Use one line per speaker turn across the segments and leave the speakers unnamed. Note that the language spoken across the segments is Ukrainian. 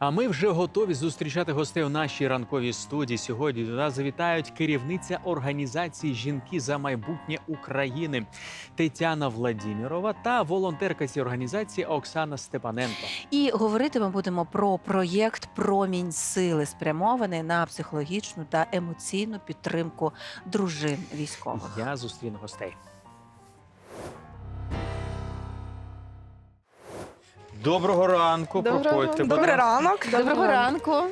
А ми вже готові зустрічати гостей у нашій ранковій студії. Сьогодні до нас завітають керівниця організації Жінки за майбутнє України Тетяна Владімірова та волонтерка цієї організації Оксана Степаненко.
І говорити ми будемо про проєкт Промінь сили, спрямований на психологічну та емоційну підтримку дружин військових.
Я зустріну гостей. Доброго ранку,
Доброго-
проходьте. будь
Добрий
ласка.
ранок.
Доброго ранку.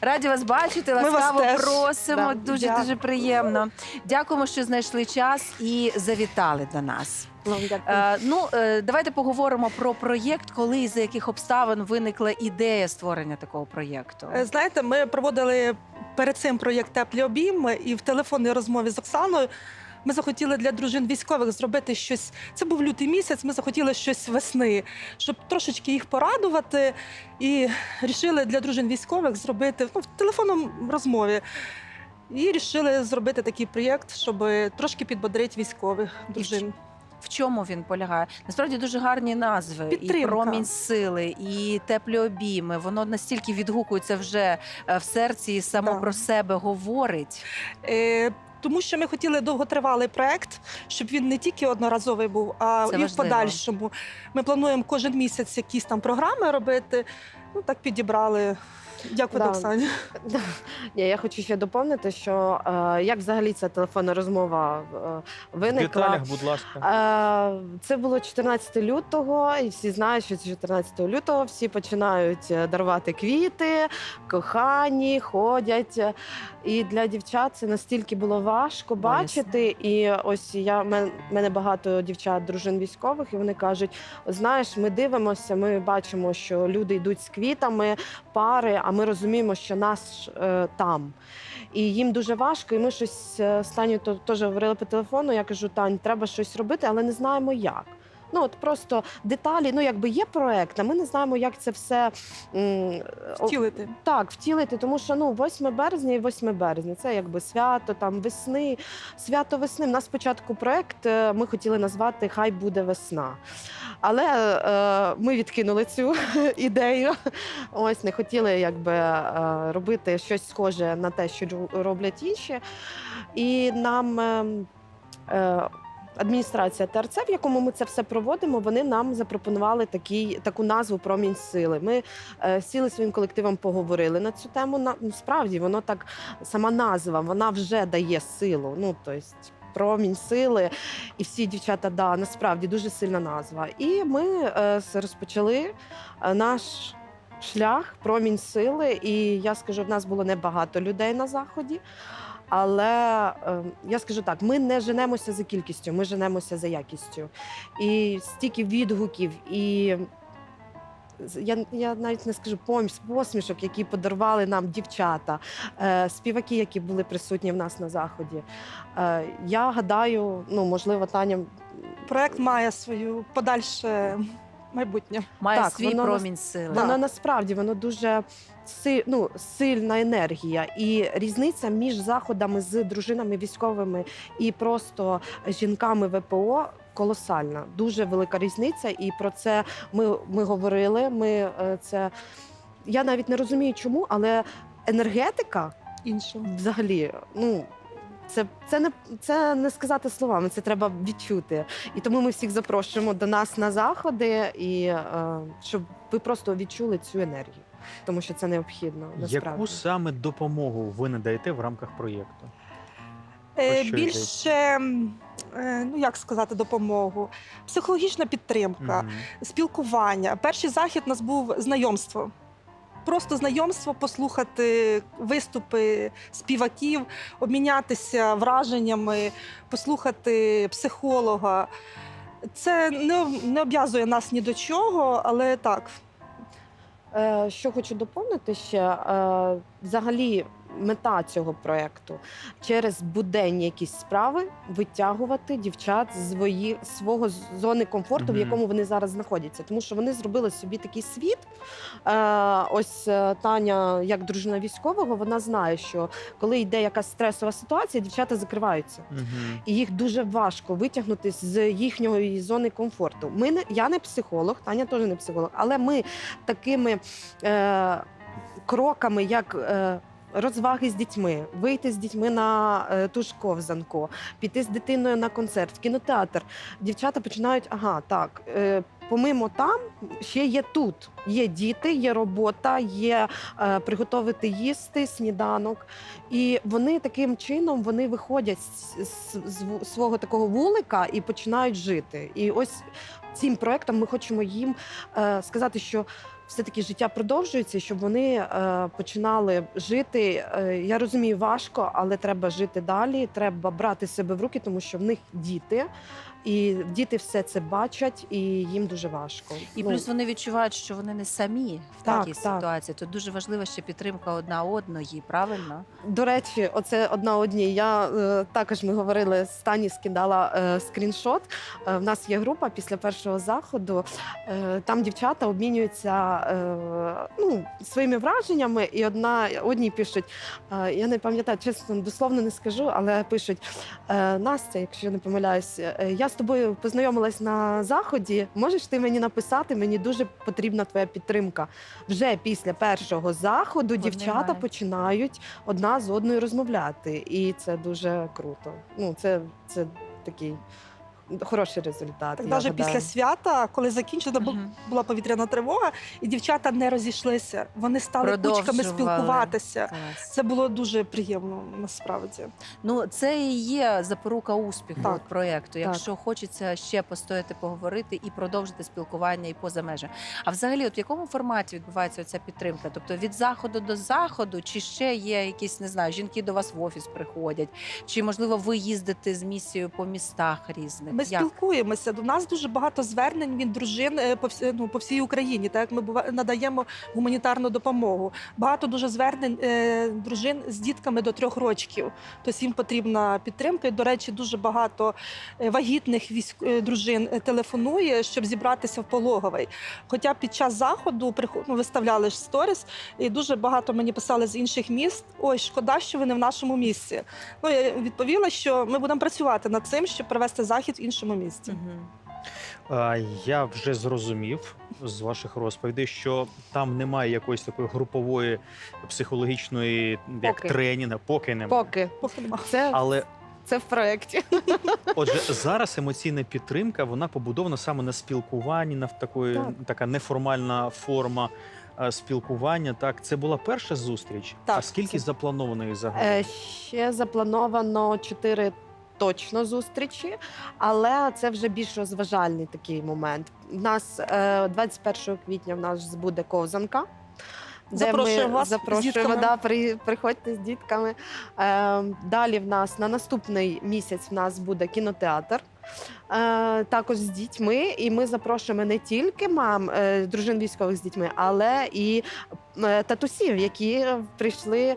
Раді вас бачити.
Вас
Ласкаво
теж.
просимо.
Да,
дуже
дякую.
дуже приємно. Дякуємо, що знайшли час і завітали до нас.
Вам дякую.
Е, ну е, давайте поговоримо про проєкт, коли і за яких обставин виникла ідея створення такого проєкту.
Е, Знаєте, ми проводили перед цим проєкт Теплі обійми, і в телефонній розмові з Оксаною ми захотіли для дружин військових зробити щось. Це був лютий місяць. Ми захотіли щось весни, щоб трошечки їх порадувати. І рішили для дружин військових зробити ну, в телефонній розмові. І рішили зробити такий проєкт, щоб трошки підбодрити військових дружин.
В чому він полягає? Насправді дуже гарні назви. І промінь сили, і теплі обійми. Воно настільки відгукується вже е, в серці і само
Так.
про себе говорить.
Тому що ми хотіли довготривалий проект, щоб він не тільки одноразовий був, а
Це
і в
важливо.
подальшому. Ми плануємо кожен місяць якісь там програми робити. Ну так підібрали. Дякую,
Да.
Оксані.
Да. Ні, я хочу ще доповнити, що е, як взагалі ця телефонна розмова е,
В
виникла.
деталях, будь ласка.
Е, Це було 14 лютого, і всі знають, що 14 лютого всі починають е, дарувати квіти, кохані, ходять. І для дівчат це настільки було важко бачити. І ось я в мен- мене багато дівчат, дружин військових, і вони кажуть: знаєш, ми дивимося, ми бачимо, що люди йдуть з квітами, пари, а ми розуміємо, що нас е, там. І їм дуже важко, і ми щось е, з Танею теж говорили по телефону. Я кажу, Тань, треба щось робити, але не знаємо як. Ну от просто деталі, ну якби є проект, а ми не знаємо, як це все м, о-
Втілити.
так, втілити, тому що ну 8 березня і 8 березня це якби свято там весни, свято весни. У нас спочатку проект е, ми хотіли назвати Хай буде весна. Але е, ми відкинули цю ідею. Ось не хотіли якби е, робити щось схоже на те, що ру- роблять інші. І нам. е, е, Адміністрація ТРЦ, в якому ми це все проводимо, вони нам запропонували такий, таку назву Промінь сили. Ми е, сіли своїм колективом, поговорили на цю тему. На ну, справді воно так сама назва, вона вже дає силу. Ну тобто, промінь сили, і всі дівчата, да, насправді дуже сильна назва. І ми е, розпочали е, наш. Шлях, промінь сили, і я скажу, в нас було небагато людей на заході. Але е, я скажу так: ми не женемося за кількістю, ми женемося за якістю. І стільки відгуків, і я, я навіть не скажу поміж посмішок, які подарували нам дівчата, е, співаки, які були присутні в нас на заході. Е, я гадаю, ну можливо, Таня
Проект має свою подальше майбутнє.
Має
Так,
свій
воно
промінь сили.
Воно насправді воно дуже ну, сильна енергія, і різниця між заходами з дружинами військовими і просто жінками ВПО. Колосальна, дуже велика різниця, і про це ми, ми говорили. Ми е, це я навіть не розумію, чому, але енергетика
інша
взагалі, ну. Це, це не це не сказати словами, це треба відчути. І тому ми всіх запрошуємо до нас на заходи, і е, щоб ви просто відчули цю енергію, тому що це необхідно насправді.
Яку саме допомогу ви надаєте в рамках проєкту?
Е, Більше, е, ну як сказати, допомогу, психологічна підтримка.
Мгм.
спілкування. Перший захід у нас був знайомство. Просто знайомство, послухати виступи співаків, обмінятися враженнями, послухати психолога. Це не, не обв'язує нас ні до чого, але так.
Е, що хочу доповнити ще, е, взагалі мета цього проєкту через буденні якісь справи витягувати дівчат з свої, свого зони комфорту, в якому вони зараз знаходяться. Тому що вони зробили собі такий світ. Е, ось е, Таня, як дружина військового, вона знає, що коли йде якась стресова ситуація, дівчата закриваються. І їх дуже важко витягнути з їхньої зони комфорту. Ми не я не психолог, Таня теж не психолог, але ми такими е, кроками, як е, розваги з дітьми, вийти з дітьми на е, ту ж ковзанку, піти з дитиною на концерт, в кінотеатр. Дівчата починають, ага, так. Е, Помимо там ще є тут. Є діти, є робота, є е, приготувати їсти, сніданок. І вони таким чином вони виходять з, з, з свого такого вулика і починають жити. І ось цим проектом ми хочемо їм е, сказати, що все-таки життя продовжується, щоб вони е, починали жити. Е, я розумію, важко, але треба жити далі. Треба брати себе в руки, тому що в них діти, і діти все це бачать, і їм дуже важко.
І
Ну,
плюс вони відчувають, що вони не самі в
Так,
такій
так.
ситуації. Тут дуже важлива ще підтримка одна одної, правильно?
До речі, оце одна одній. Я е, також ми говорили з Тані, скидала е, скріншот. Е, в нас є група після першого заходу. Е, там дівчата обмінюються е, ну, своїми враженнями, і одна одній пишуть: е, я не пам'ятаю, чесно, дословно не скажу, але пишуть: е, Настя, якщо я не помиляюсь, е, я з тобою познайомилась на заході. Можеш ти мені написати? Мені дуже потрібна твоя підтримка. Вже після першого заходу дівчата починають одна з одною розмовляти, і це дуже круто. Ну, це, це такий хороший результат.
Так навіть після свята, коли закінчила, бу-
Мгм.
була повітряна тривога, і дівчата не розійшлися. Вони стали кучками
Продовжували.
спілкуватися.
Клас.
Це було дуже приємно насправді.
Ну, це і є запорука успіху
Так.
от проєкту. Якщо хочеться ще постояти, поговорити і продовжити спілкування і поза межами. А взагалі, от в якому форматі відбувається ця підтримка? Тобто від заходу до заходу, чи ще є якісь, не знаю, жінки до вас в офіс приходять, чи можливо ви їздите з місією по містах різних?
Ми
Як?
спілкуємося. До нас дуже багато звернень від дружин е, по всі, ну, по всій Україні. Так як ми надаємо гуманітарну допомогу. Багато дуже звернень е, дружин з дітками до трьох років. Тобто їм потрібна підтримка. І, до речі, дуже багато е, вагітних військ... дружин телефонує, щоб зібратися в пологовий. Хоча під час заходу приход... ну, виставляли ж сторіс, і дуже багато мені писали з інших міст. Ой, шкода, що ви не в нашому місці. Ну я відповіла, що ми будемо працювати над цим, щоб провести захід в іншому місці.
А, Я вже зрозумів з ваших розповідей, що там немає якоїсь такої групової психологічної як
Поки.
тренінгу, поки немає.
Поки
Поки нема.
це,
Але
це в проєкті.
отже, зараз емоційна підтримка вона побудована саме на спілкуванні, на такої
Так.
така неформальна форма е, спілкування. Так, це була перша зустріч.
Так,
а скільки
це-
заплановано їх загалом?
Е, ще заплановано чотири. Точно зустрічі, але це вже більш розважальний такий момент. У нас е, 21 квітня в нас буде ковзанка. Де
Запрошуємо
ми
вас
запрошуємо, да, при, приходьте з дітками. Е, далі в нас на наступний місяць в нас буде кінотеатр. Е, також з дітьми, і ми запрошуємо не тільки мам, е, дружин військових з дітьми, але і е, татусів, які прийшли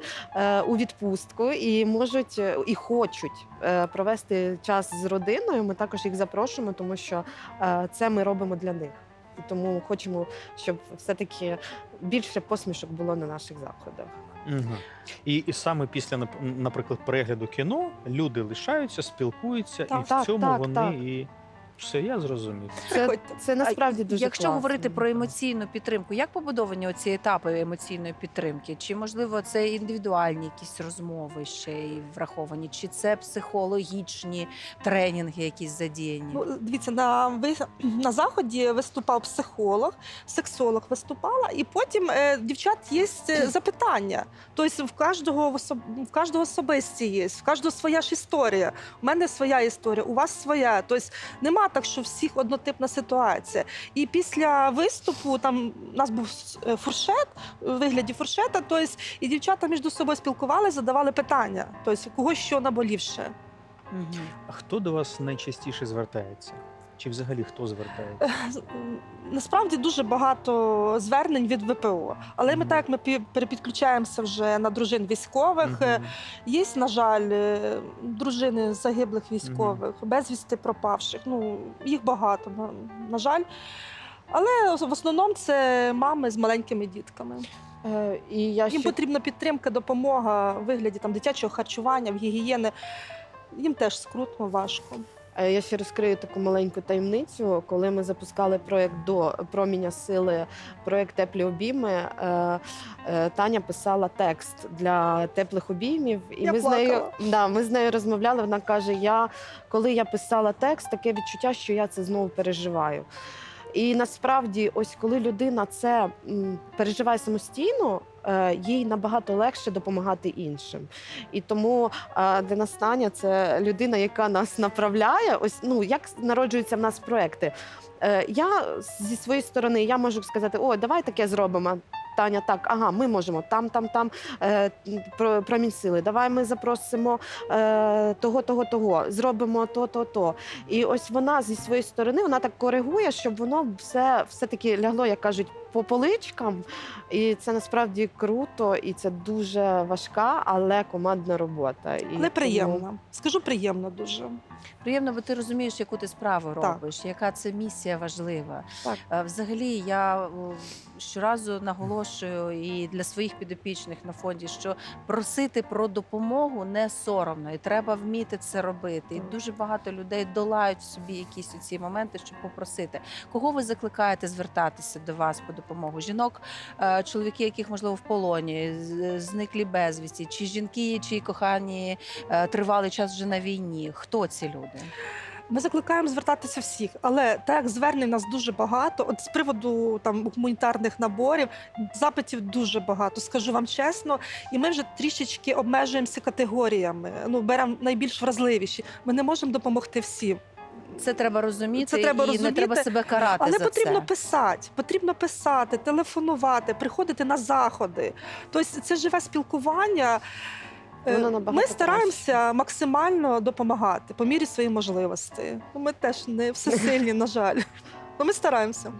у відпустку і можуть і хочуть провести час з родиною. Ми також їх запрошуємо, тому що це ми робимо для них. Тому хочемо, щоб все-таки більше посмішок було на наших заходах.
Угу. І, і саме після, нап- наприклад, перегляду кіно люди лишаються, спілкуються, і
Так,
в
так,
цьому
так,
вони
так.
і все, я зрозумів.
Це, це насправді дуже
Якщо
класно.
говорити про емоційну підтримку, як побудовані оці етапи емоційної підтримки? Чи можливо це індивідуальні якісь розмови ще й враховані, чи це психологічні тренінги, якісь задіяні?
Ну, дивіться, на ви на заході виступав психолог, сексолог виступала, і потім е, дівчат є е, запитання. Тобто в кожного в кожного особисті є, в кожного своя ж історія. У мене своя історія, у вас своя. Тобто так, що всіх однотипна ситуація. І після виступу там у нас був е, фуршет у вигляді фуршета. Тобто, і дівчата між собою спілкувалися, задавали питання. Тобто, кого що наболівше.
Угу.
А хто до вас найчастіше звертається? Чи взагалі хто звертається?
З- м, Насправді дуже багато звернень від ВПО. Але ми так ми перепідключаємося вже на дружин військових. е,
Мгм.
Є, на жаль, е, дружини загиблих військових, безвісти пропавших. Ну, їх багато, на, на жаль. Але в основному це мами з маленькими дітками.
Е, І я
Їм
ще
потрібна підтримка, допомога в вигляді там, дитячого харчування, в гігієни. Їм теж скрутно, важко.
Е, Я ще розкрию таку маленьку таємницю. Коли ми запускали проєкт до проміня сили, проєкт теплі обійми. е, е, Таня писала текст для теплих обіймів, і
Я
ми з нею да, ми з нею розмовляли. Вона каже: Я коли я писала текст, таке відчуття, що я це знову переживаю. І насправді, ось коли людина це переживає самостійно, їй набагато легше допомагати іншим. І тому е, для нас Таня це людина, яка нас направляє. Ось ну як народжуються в нас проекти. Е, Я зі своєї сторони я можу сказати: о, давай таке зробимо. Таня, так, ага, ми можемо там, там, там е, про, промінь сили. Давай ми запросимо е, того, того, того, зробимо то, то, то. І ось вона зі своєї сторони вона так коригує, щоб воно все, все таки лягло, як кажуть, по поличкам. І це насправді круто, і це дуже важка, але командна робота. І
Але
тому-
Скажу приємно дуже.
Приємно, бо ти розумієш, яку ти справу
Так.
робиш, яка це місія важлива.
Так.
Е, Взагалі, я щоразу наголошую і для своїх підопічних на фонді, що просити про допомогу не соромно, і треба вміти це робити. І дуже багато людей долають в собі якісь ці моменти, щоб попросити. Кого ви закликаєте звертатися до вас по допомогу? Жінок, е, чоловіки, яких можливо в полоні, зниклі безвісті, чи жінки, чиї кохані е, тривалий час вже на війні? Хто ці люди?
Ми закликаємо звертатися всіх, але так як звернень нас дуже багато. От з приводу там гуманітарних наборів запитів дуже багато. Скажу вам чесно, і ми вже трішечки обмежуємося категоріями. Ну беремо найбільш вразливіші. Ми не можемо допомогти всім.
Це треба розуміти,
Це треба
і не треба себе карати
Але
за
потрібно
це.
писати, потрібно писати, телефонувати, приходити на заходи. Тобто це живе спілкування. Е,
Воно набагато
Ми стараємося максимально допомагати по мірі своїх можливості. Ну, Ми теж не всесильні, на жаль. Ну, ми стараємося.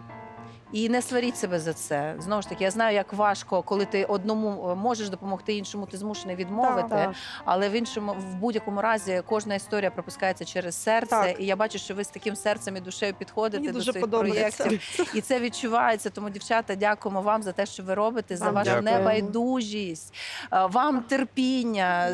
І не сваріть себе за це. Знову ж таки, я знаю, як важко, коли ти одному е, можеш допомогти, іншому ти змушений відмовити.
Так.
Але в іншому, в будь-якому разі, кожна історія пропускається через серце.
Так.
І я бачу, що ви з таким серцем і душею підходите
Мені
до своїх
подобається.
проєктів. І це відчувається. Тому, дівчата, дякуємо вам за те, що ви робите, за
Вам
вашу
дякуємо.
небайдужість, е, вам терпіння,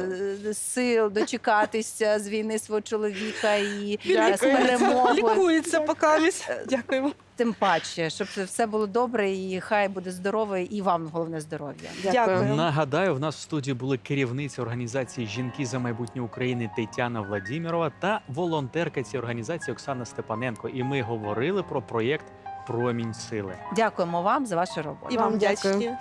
е, сил дочекатися з війни свого чоловіка і е, з перемогою.
Лікується поки. Дякуємо.
Тим паче, щоб це все було добре, і хай буде здорове, і вам головне здоров'я.
Дякую.
Нагадаю, в нас в студії були керівниця організації Жінки за майбутнє України Тетяна Владімірова та волонтерка цієї організації Оксана Степаненко. І ми говорили про проєкт Промінь сили.
Дякуємо вам за вашу роботу.
І вам
дякую.